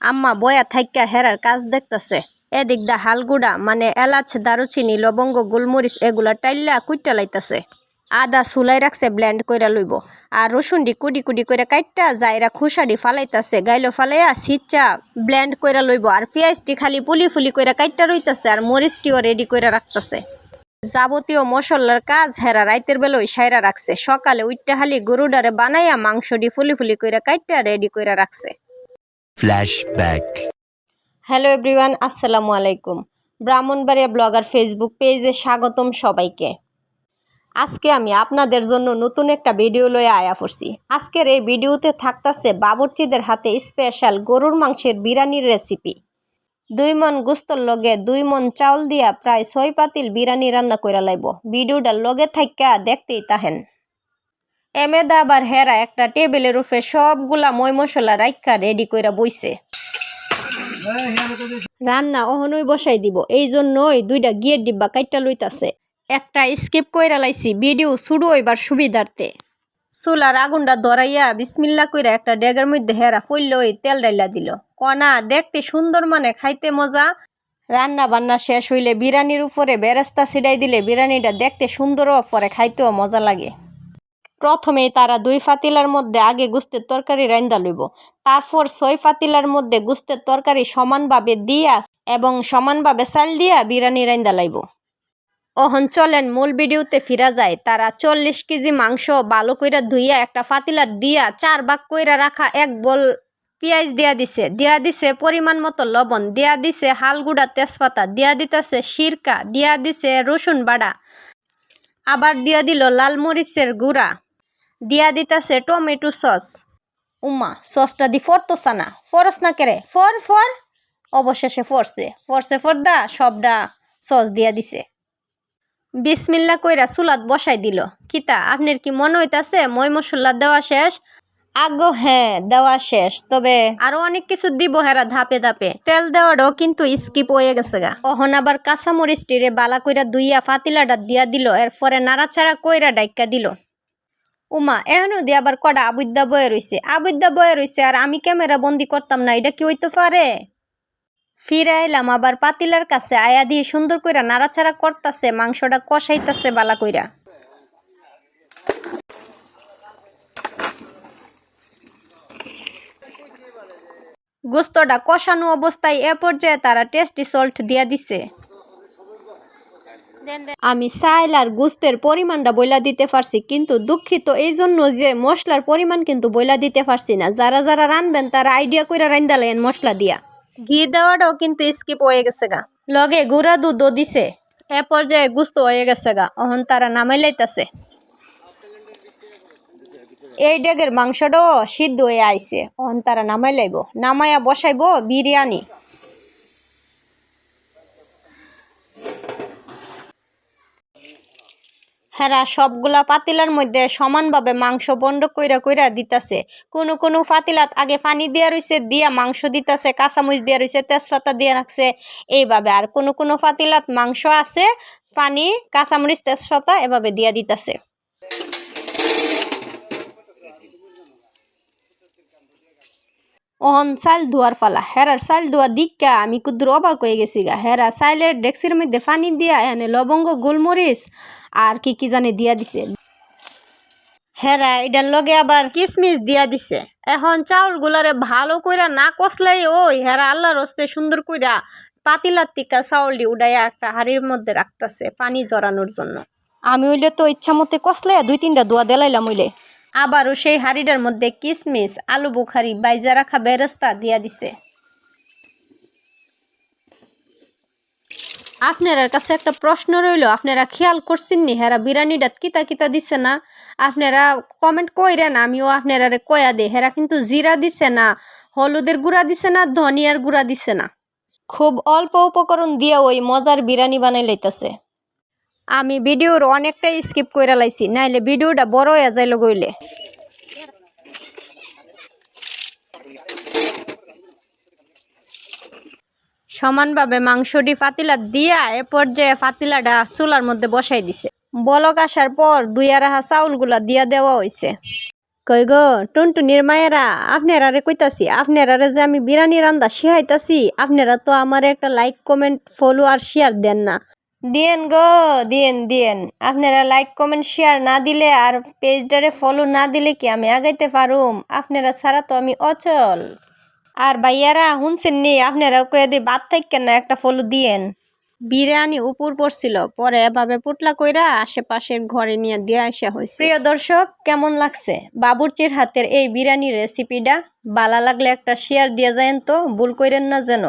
আম্মা বয়া থাইকা হেরার কাজ দেখতাছে। এদিক দা হালগুড়া মানে এলাচ, দারুচিনি, লবঙ্গ, গোলমরিচ এগুলা টাইল্লা কুইটা লাইতাছে। আদা সুলাই রাখছে, ব্লেন্ড কইরা লইব। আর রসুন দি কুডি কুডি কইরা কাইটটা যাইরা খুশাডি ফালাইতাছে, গাইলো ফালাইয়া সিচ্চা ব্লেন্ড কইরা লইব। আর পেঁয়াজটি খালি পুলি ফুলি কইরা কাইটটা রইতাছে, আর মরিচটিও রেডি কইরা রাখতাছে। যাবতীয় মশলার কাজ হেরা রাইতের বেলায় সাইরা রাখছে। সকালে উইটটা হালি গরুডারে বানাইয়া মাংসটি ফুলি ফুলি কইরা কাইটটা রেডি কইরা রাখছে। Flashback. হ্যালো এভরিওয়ান আসসালামু আলাইকুম ব্রাহ্মণবাড়িয়া ব্লগার ফেসবুক পেজে স্বাগতম সবাইকে। আজকে আমি আপনাদের জন্য নতুন একটা ভিডিও লয়ে আয়া পড়ছি। আজকের এই ভিডিওতে থাকতাছে বাবুর্চিদের হাতে স্পেশাল গরুর মাংসের বিরিয়ানির রেসিপি দুই মন গুস্তর লগে দুই মন চাউল দিয়া প্রায় ছয় পাতিল বিরিয়ানি রান্না কইরা লাইব। ভিডিওটার লগে থাইকা দেখতেই তাহেন। এমেদা আবার হেরা একটা টেবিলের উপরে সবগুলা মই মশলা রাইখা রেডি কইরা বইছে। রান্না অহনই বসাই দিব এই জন্যই দুইটা গিয়ের ডিব্বা কাইটা লইতাছে। একটা স্কিপ কইরা লাইছি ভিডিও শুরু হইবার সুবিধার্থে। চুলার আগুনটা ধরাইয়া বিসমিল্লা কইরা একটা ডেগের মধ্যে হেরা ফইলই তেল ডাইলা দিল। কনা, দেখতে সুন্দর মানে খাইতে মজা। রান্না বান্না শেষ হইলে বিরিয়ানির উপরে বেরেস্তা ছিটাই দিলে বিরিয়ানিটা দেখতে সুন্দরও পরে খাইতেও মজা লাগে। প্রথমেই তারা দুই ফাতিলার মধ্যে আগে গুস্তের তরকারি রান্দা লইব। তারপর ছয় ফাতিলার মধ্যে গুস্তের তরকারি সমানভাবে দিয়া এবং সমানভাবে চাল দিয়া বিরিয়ানি রান্দা লাইব। অহন চলেন, মূল ভিডিওতে ফিরা যায় তারা চল্লিশ কেজি মাংস ভালো কইরা ধুইয়া একটা ফাতিলা দিয়া চার ভাগ কইরা রাখা এক বল পেঁয়াজ দিয়া দিছে। দিয়া দিছে পরিমাণ মতো লবণ, দিয়া দিছে হালগুড়া তেজপাতা, দিয়া দিতেছে সিরকা, দিয়া দিছে রসুন বাড়া। আবার দিয়া দিল লাল মরিচের গুঁড়া। দিয়া দিতাছে টমেটো সস। উমা সসটা দি ফরতোসা না ফরস না কেরে? ফর ফর। অবশেষে ফরছে। ফরছে ফরদা সবডা সস দিয়া দিছে। বিসমিল্লা কইরা চুলাত বসাই দিল। কিতা আপনার কি মনে হইতাছে মই মশলা দেওয়া শেষ? আগ্য হ্যাঁ দেওয়া শেষ। তবে আরও অনেক কিছু দিব হেরা ধাপে ধাপে। তেল দেওয়াটাও কিন্তু স্কিপ হয়ে গেছে গা। অহন আবার কাঁচামরিচ টিরে বালা কইরা দুইয়া ফাতিলাটা দিয়া দিল। এরপরে নাড়াচাড়া কইরা ডাইকা দিল। উমা, এখনও দিয়ে আবার কটা আবুদ্দা বয়ে রইছে। আবুদ্দা বয়ে রইছে আর আমি ক্যামেরা বন্দি করতাম না, এটা কি হইতে পারে? ফিরে এলাম আবার পাতিলার কাছে আয়া দিয়ে সুন্দর কইরা নাড়াচাড়া করতাছে, মাংসটা কষাইতাছে বালা কইরা। গোস্তটা কষানো অবস্থায় এ পর্যায়ে তারা টেস্টি সল্ট দিয়া দিছে। আমি চাইল আর গুস্তের পরিমাণটা বইলা দিতে পারছি কিন্তু দুঃখিত এই জন্য যে মশলার পরিমাণ কিন্তু বইলা দিতে পারছি না। যারা যারা রানবেন তারা আইডিয়া কইরা রান্দালেন মশলা দিয়া। ঘি দেওয়াটাও কিন্তু স্কিপ হয়ে গেছে গা। লগে গুড়া দুধও দিছে। এ পর্যায়ে গুস্ত হয়ে গেছে গা অহন তারা নামাই লাইতাছে। এই ডেগের মাংসটাও সিদ্ধ হয়ে আইছে অহন তারা নামাই লাইব। নামাইয়া বসাইব বিরিয়ানি। হেরা সবগুলা পাতিলার মধ্যে সমানভাবে মাংস বন্ড কইরা কইরা দিতাছে। কোন কোন পাতিলাত আগে পানি দিয়া রইছে, দিয়া মাংস দিতাছে, কাঁচামরিচ দিয়া রইছে, তেজপাতা দিয়া রাখছে। এইভাবে আর কোনো কোনো পাতিলাত মাংস আছে, পানি, কাঁচামরিচ, তেজপাতা এভাবে দিয়া দিতাছে। অহন চাইল ধোয়ার ফালা। হেরার সাইল ধোয়া দিকা আমি কুদ্দুর অবাক হয়ে গেছি গা হেরা সাইলের ডেক্সির মধ্যে পানি দিয়া এনে লবঙ্গ গোলমরিচ আর কি কি জানি দিয়া দিছে। হেরা এটার লগে আবার কিসমিস দিয়া দিছে। এখন চাউল গুলারে ভালো কইরা না কষলাই ওই হেরা আল্লাহর রস্তে সুন্দর কইরা পাতিলার টিকা চাউলটি উড়াইয়া একটা হাড়ির মধ্যে রাখতাছে পানি জড়ানোর জন্য। আমি হইলে তো ইচ্ছা মতে কষলে দুই তিনটা দোয়া দেলাইলাম হইলে আবারও সেই হাড়িটার মধ্যে কিসমিস, আলু বুখারি বাইজা রাখা বেরেস্তা দিয়া দিছে। আপনার কাছে একটা প্রশ্ন রইল, আপনারা খেয়াল করছেন নি? হেরা বিরিয়ানিটা কিতা কিতা দিছে না? আপনারা কমেন্ট কইরেন, আমিও আপনারা কয়া দে হেরা কিন্তু জিরা দিছে না, হলুদের গুঁড়া দিছে না, ধনিয়ার গুঁড়া দিছে না। খুব অল্প উপকরণ দিয়া ওই মজার বিরিয়ানি বানাই লইতাছে। আমি ভিডিওর অনেকটাই স্কিপ কইরা লাইছি, নাইলে ভিডিওটা বড় হয়ে যাইল গইলে। সমানভাবে মাংসটি ফাতিলা দিয়া এ পর্যায়ে ফাতিলাটা চুলার মধ্যে বসাই দিছে। বলক আসার পর দুই আড়াহা চাউলগুলা দিয়া দেওয়া হইছে। কই গো, টুনটুনির মায়েরা, আপনারা রে কইতাছি, আপনারা রে যে আমি বিরিয়ানি রান্দা শিখাইতাছি, আপনারা তো আমার একটা লাইক কমেন্ট ফলো আর শেয়ার দেন না। দিয়েন গো, দিয়েন দিয়েন। আপনারা লাইক কমেন্ট শেয়ার না দিলে আর পেজটারে ফলো না দিলে কি আমি আগাইতে পারুম? আপনারা ছাড়া তো আমি অচল। আর ভাইয়ারা শুনছেন নি? আপনারা কয়ে দিয়ে বাদ থাকেন না একটা ফলো দিয়েন। বিরিয়ানি উপর পড়ছিল, পরে এভাবে পুটলা কইরা আশেপাশের ঘরে নিয়ে দিয়ে আসা হয়েছে প্রিয় দর্শক, কেমন লাগছে? বাবুর্চির হাতের এই বিরিয়ানি রেসিপিটা বালা লাগলে একটা শেয়ার দিয়ে যায়েন তো, ভুল কইরেন না যেন।